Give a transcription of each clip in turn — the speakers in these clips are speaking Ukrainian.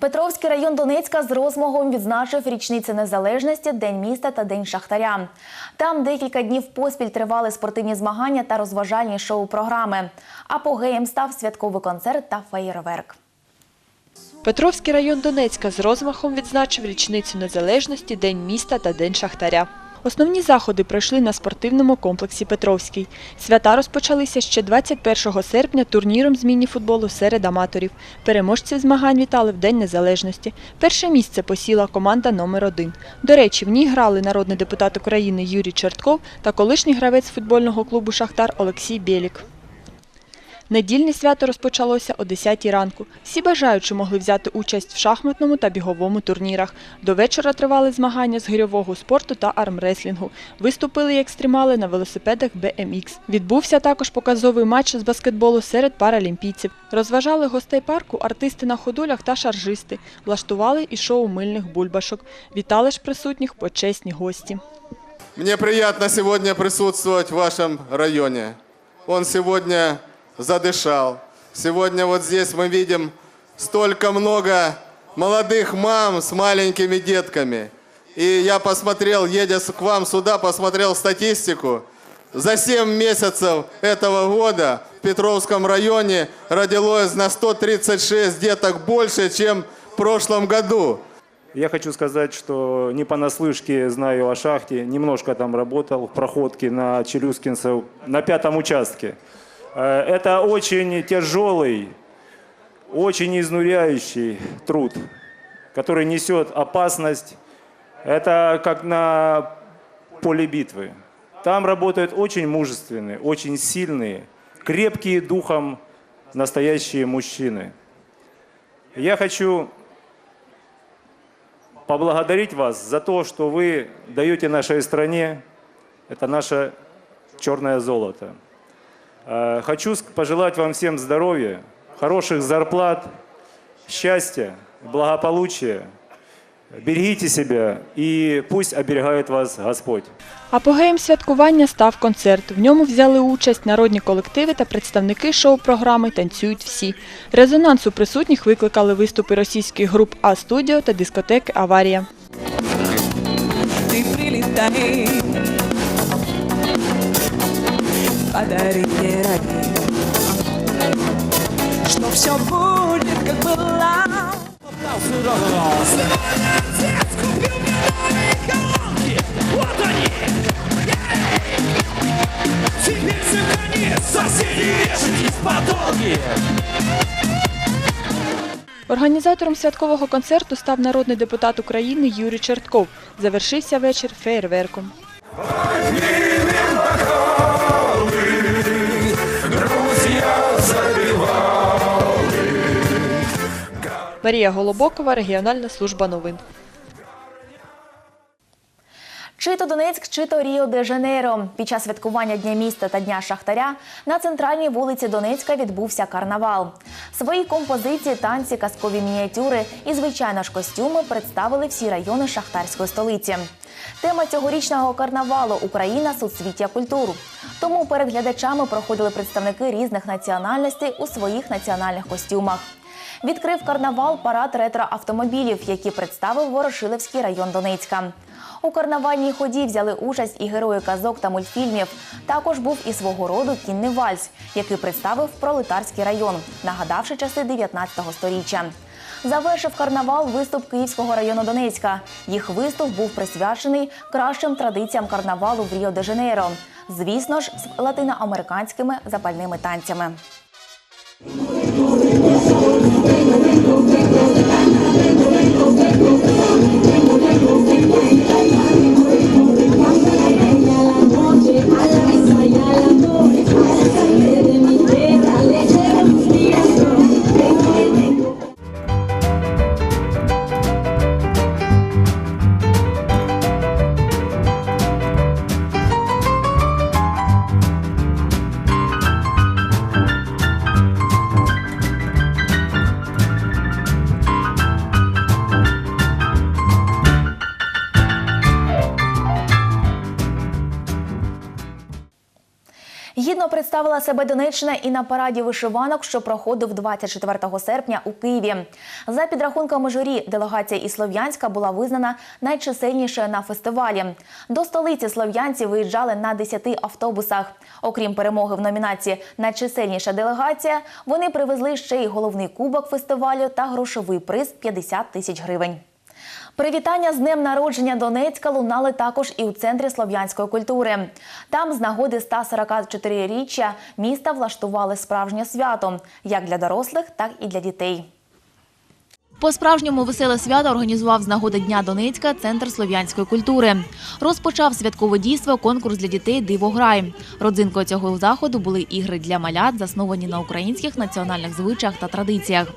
Петровський район Донецька з розмогом відзначив річниці незалежності, День міста та День шахтаря. Там декілька днів поспіль тривали спортивні змагання та розважальні шоу-програми. Апогеєм став святковий концерт та феєрверк. Петровський район Донецька з розмахом відзначив річницю незалежності, День міста та День шахтаря. Основні заходи пройшли на спортивному комплексі Петровський. Свята розпочалися ще 21 серпня турніром з міні-футболу серед аматорів. Переможців змагань вітали в День Незалежності. Перше місце посіла команда номер 1 До речі, в ній грали народний депутат України Юрій Чертков та колишній гравець футбольного клубу Шахтар Олексій Бєлік. Недільне свято розпочалося о 10 ранку. Всі бажаючі могли взяти участь в шахматному та біговому турнірах. До вечора тривали змагання з гирьового спорту та армреслінгу. Виступили і екстремали на велосипедах BMX. Відбувся також показовий матч з баскетболу серед паралімпійців. Розважали гостей парку артисти на ходулях та шаржисти. Влаштували і шоу мильних бульбашок. Вітали ж присутніх почесні гості. Мне приятно сегодня присутствовать в вашем районе. Он сегодня задышал. Сегодня вот здесь мы видим столько много молодых мам с маленькими детками. И я посмотрел, едя к вам сюда, посмотрел статистику. За 7 месяцев этого года в Петровском районе родилось на 136 деток больше, чем в прошлом году. Я хочу сказать, что не понаслышке знаю о шахте, немножко там работал в проходке на Челюскинцев на пятом участке. Э, Это очень тяжелый, очень изнуряющий труд, который несет опасность. Это как на поле битвы. Там работают очень мужественные, очень сильные, крепкие духом настоящие мужчины. Я хочу поблагодарить вас за то, что вы даете нашей стране, это наше черное золото. Э, Хочу пожелать вам всем здоровья, хороших зарплат, счастья, благополучия. Берегите себя и пусть оберегает вас Господь. Апогеєм святкування став концерт. В ньому взяли участь народні колективи та представники шоу-програми Танцюють всі. Резонанс у присутніх викликали виступи російських груп А Студіо та дискотеки Аварія. ты прилетай Подари мне рай Что все будет, как было Організатором святкового концерту став народний депутат України Юрій Чертков. Завершився вечір феєрверком. Марія Голобокова, регіональна служба новин. Чи то Донецьк, чи то Ріо де Жанейро. Під час святкування Дня міста та Дня Шахтаря на центральній вулиці Донецька відбувся карнавал. Свої композиції, танці, казкові мініатюри і, звичайно ж, костюми представили всі райони шахтарської столиці. Тема цьогорічного карнавалу Україна суцвіття культур. Тому перед глядачами проходили представники різних національностей у своїх національних костюмах. Відкрив карнавал парад ретро-автомобілів, які представив Ворошиловський район Донецька. У карнавальній ході взяли участь і герої казок та мультфільмів. Також був і свого роду кінний вальс, який представив пролетарський район, нагадавши часи 19 століття. Завершив карнавал виступ Київського району Донецька. Їх виступ був присвячений кращим традиціям карнавалу в Ріо де Жанейро. Звісно ж, з латиноамериканськими запальними танцями. Представила себе Донеччина і на параді вишиванок, що проходив 24 серпня у Києві. За підрахунками журі, делегація із Слов'янська була визнана найчисельнішою на фестивалі. До столиці слов'янці виїжджали на 10 автобусах. Окрім перемоги в номінації Найчисельніша делегація, вони привезли ще й головний кубок фестивалю та грошовий приз 50 тисяч гривень. Привітання з днем народження Донецька лунали також і у центрі слов'янської культури. Там з нагоди 144-річчя міста влаштували справжнє свято як для дорослих, так і для дітей. По-справжньому веселе свято організував з нагоди Дня Донецька Центр слов'янської культури. Розпочав святкове дійство конкурс для дітей Дивограй. Родзинкою цього заходу були ігри для малят, засновані на українських національних звичаях та традиціях.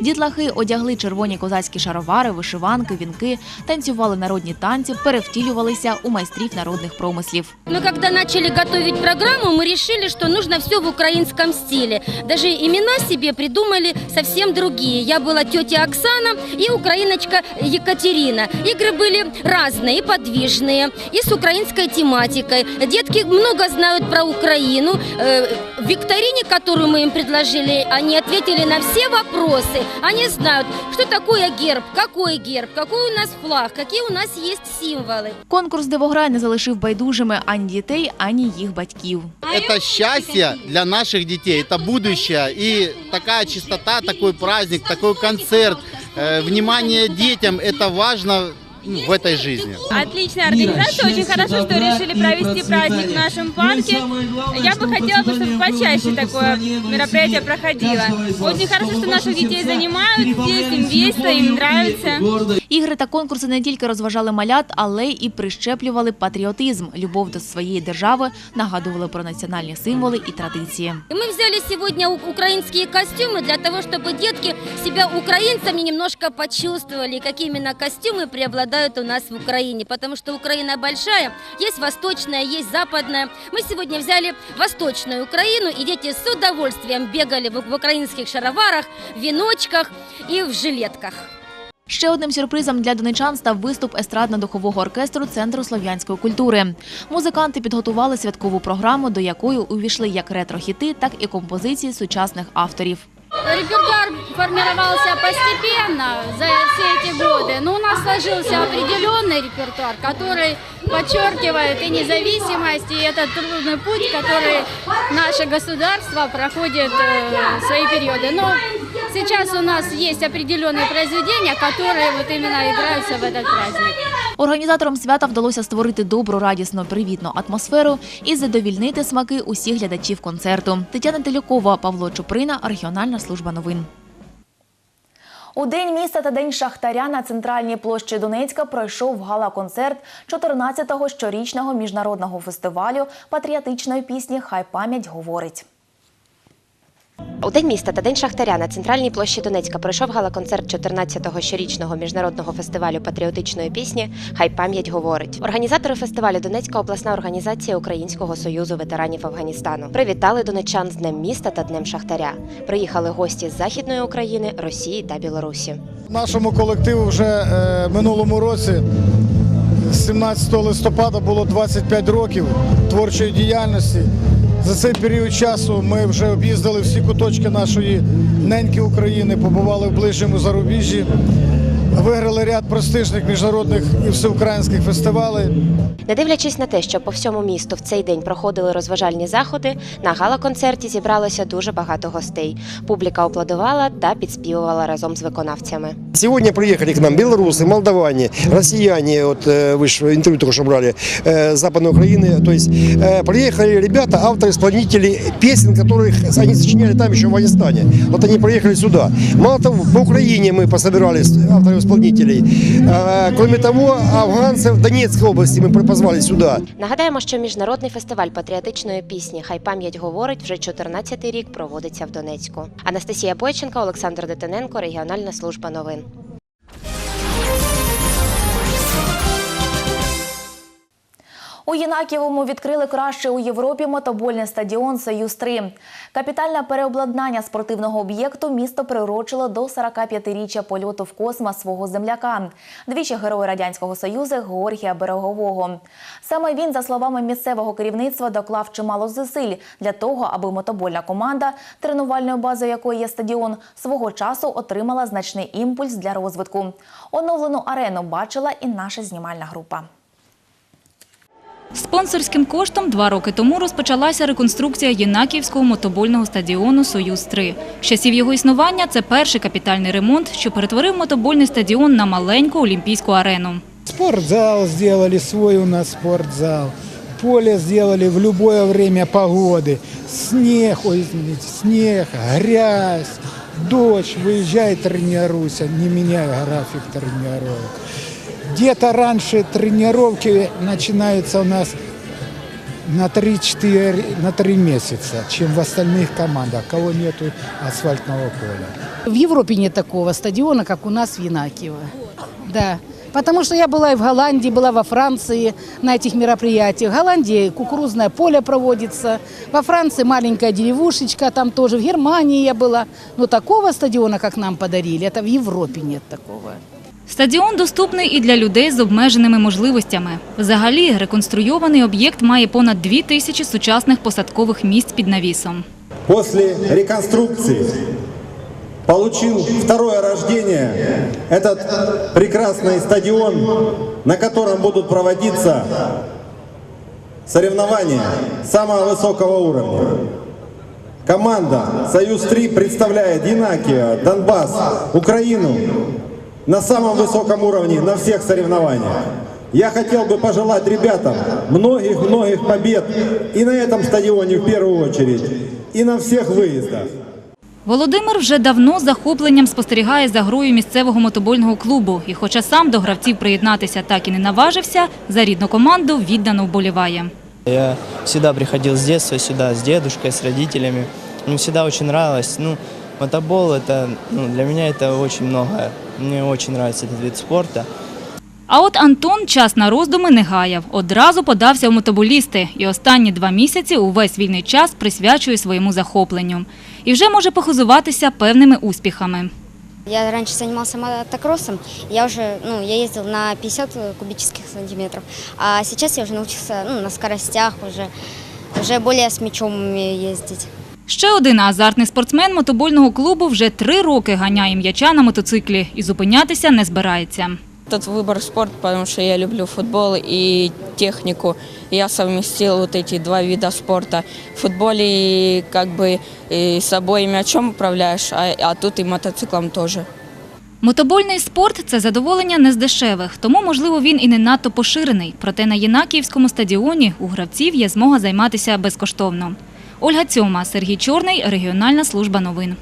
Дітлахи одягли червоні козацькі шаровари, вишиванки, вінки, танцювали народні танці, перевтілювалися у майстрів народних промислів. Мы когда начали готовить программу, мы решили, что нужно все в украинском стиле. Даже имена себе придумали совсем другие. Я была тетя Оксана и украиночка Екатерина. Игры были разные, и подвижные, и с украинской тематикой. Детки много знают про Украину. Э, В викторине, которую мы им предложили, они ответили на все вопросы. Они знают, что такое герб, какой герб, какой у нас флаг, какие у нас есть символы. Конкурс Дивограй не залишив байдужими ані дітей, ані їх батьків. Это счастье для наших детей, это будущее. И такая чистота, такой праздник, такой концерт, э, внимание детям, это важно ну, в этой жизни. Отличная организация, очень хорошо, что решили провести праздник в нашем парке. Я бы хотела, бы, чтобы почаще такое мероприятие проходило. Очень хорошо, что наших детей занимают здесь, им весело, им нравится. Ігри та конкурси не тільки розважали малят, але й прищеплювали патріотизм, любов до своєї держави, нагадували про національні символи і традиції. И мы взяли сегодня у- украинские костюмы для того, чтобы детки себя украинцами немножко почувствовали, как именно костюмы преобладают у нас в Украине. Потому что Украина большая, есть восточная, есть западная. Мы сегодня взяли восточную Украину, и дети с удовольствием бегали в в украинских шароварах, веночках и в жилетках. Ще одним сюрпризом для донечан став виступ естрадно-духового оркестру Центру слов'янської культури. Музиканти підготували святкову програму, до якої увійшли як ретро-хіти, так і композиції сучасних авторів. Репертуар формировался постепенно за все эти годы, но у нас сложился определенный репертуар, который подчеркивает и независимость, и этот трудный путь, который наше государство проходит э, свои периоды. Но сейчас у нас есть определенные произведения, которые вот именно играются в этот праздник. Організаторам свята вдалося створити добру, радісну, привітну атмосферу і задовільнити смаки усіх глядачів концерту. Тетяна Телюкова, Павло Чуприна, регіональна служба новин. У день міста та день шахтаря на центральній площі Донецька пройшов гала-концерт 14-го щорічного міжнародного фестивалю патріотичної пісні Хай пам'ять говорить. У День міста та День Шахтаря на центральній площі Донецька пройшов гала-концерт 14-го щорічного міжнародного фестивалю патріотичної пісні Хай пам'ять говорить. Організатори фестивалю Донецька обласна організація Українського союзу ветеранів Афганістану привітали донечан з Днем міста та Днем Шахтаря. Приїхали гості з Західної України, Росії та Білорусі. Нашому колективу вже е, минулому році, 17 листопада, було 25 років творчої діяльності. За цей період часу ми вже об'їздили всі куточки нашої неньки України, побували в ближньому зарубіжжі, виграли ряд престижних міжнародних і всеукраїнських фестивалей. Не дивлячись на те, що по всьому місту в цей день проходили розважальні заходи, на гала-концерті зібралося дуже багато гостей. Публіка аплодувала та підспівувала разом з виконавцями. Сегодня приехали к нам белорусы, молдаване, россияне, вот э, вы же интервью только что брали, э, с Западной Украины. То есть э, приехали ребята, авторы, исполнители песен, которых они сочиняли там еще в Афганистане. Вот они приехали сюда. Мало того, по Украине мы пособирались авторов-исполнителей. Э, Кроме того, афганцев Донецкой области мы позвали сюда. Нагадаємо, що міжнародний фестиваль патріотичної пісні Хай пам'ять говорить вже 14-й рік проводиться в Донецьку. Анастасія Бойченка, Олександр Дитиненко, регіональна служба новин. У Єнакієвому відкрили кращий у Європі мотобольний стадіон «Союз-3». Капітальне переобладнання спортивного об'єкту місто прирочило до 45-річчя польоту в космос свого земляка, двічі героя Радянського Союзу Георгія Берегового. Саме він, за словами місцевого керівництва, доклав чимало зусиль для того, аби мотобольна команда, тренувальною базою якої є стадіон, свого часу отримала значний імпульс для розвитку. Оновлену арену бачила і наша знімальна група. Спонсорським коштом два роки тому розпочалася реконструкція Єнакіївського мотобольного стадіону «Союз-3». З часів його існування це перший капітальний ремонт, що перетворив мотобольний стадіон на маленьку олімпійську арену. Спортзал сделали, свой у нас спортзал. Поле сделали в любое время погоды. Снег, ой, извините, грязь, дождь. Выезжай, тренируйся, не меняй график тренировок. Где-то раньше тренировки начинаются у нас на 3-4, на 3 месяца, чем в остальных командах, кого нету асфальтного поля. В Европе нет такого стадиона, как у нас в Янакиево. Да. Потому что я была и в Голландии, была во Франции на этих мероприятиях. В Голландии кукурузное поле проводится, во Франции маленькая деревушечка, там тоже, в Германии я была. Но такого стадиона, как нам подарили, это в Европе нет такого. Стадіон доступний і для людей з обмеженими можливостями. Взагалі, реконструйований об'єкт має понад дві тисячі сучасних посадкових місць під навісом. После реконструкции получил второе рождение этот прекрасный стадион, на котором будут проводиться соревнования самого высокого уровня. Команда «Союз-3» представляет Янакия, Донбасс, Украину на самом высоком уровне на всех соревнованиях. Я хотел бы пожелать ребятам многих-многих побед и на этом стадионе в первую очередь, и на всех выездах. Володимир вже давно з захопленням спостерігає за грою місцевого мотобольного клубу. І хоча сам до гравців приєднатися так і не наважився, за рідну команду віддано вболіває. Я всегда приходил с детства сюда, с дедушкой, с родителями. Мне всегда очень нравилось. Ну, мотобол это, ну, для меня это очень многое. Мне очень нравится этот вид спорта. А от Антон час на роздуми не гаяв. Одразу подався в мотоболісти і останні два місяці увесь вільний час присвячує своєму захопленню. І вже може похизуватися певними успіхами. Я раньше занимался мотокроссом, я уже, ну, я ездил на 50 кубических сантиметров, а сейчас я уже научился, ну, на скоростях уже, уже более с мячом умею ездить. Ще один азартний спортсмен мотобольного клубу вже три роки ганяє м'яча на мотоциклі і зупинятися не збирається. Этот выбор спорт, потому что я люблю футбол и технику. Я совместил вот эти два вида спорта. В футболе как бы и с собой мячом управляешь, а, а тут и мотоциклом тоже. Мотобольний спорт – це задоволення не з дешевих, тому, можливо, він і не надто поширений. Проте на Єнакіївському стадіоні у гравців є змога займатися безкоштовно. Ольга Цьома, Сергій Чорний, регіональна служба новин.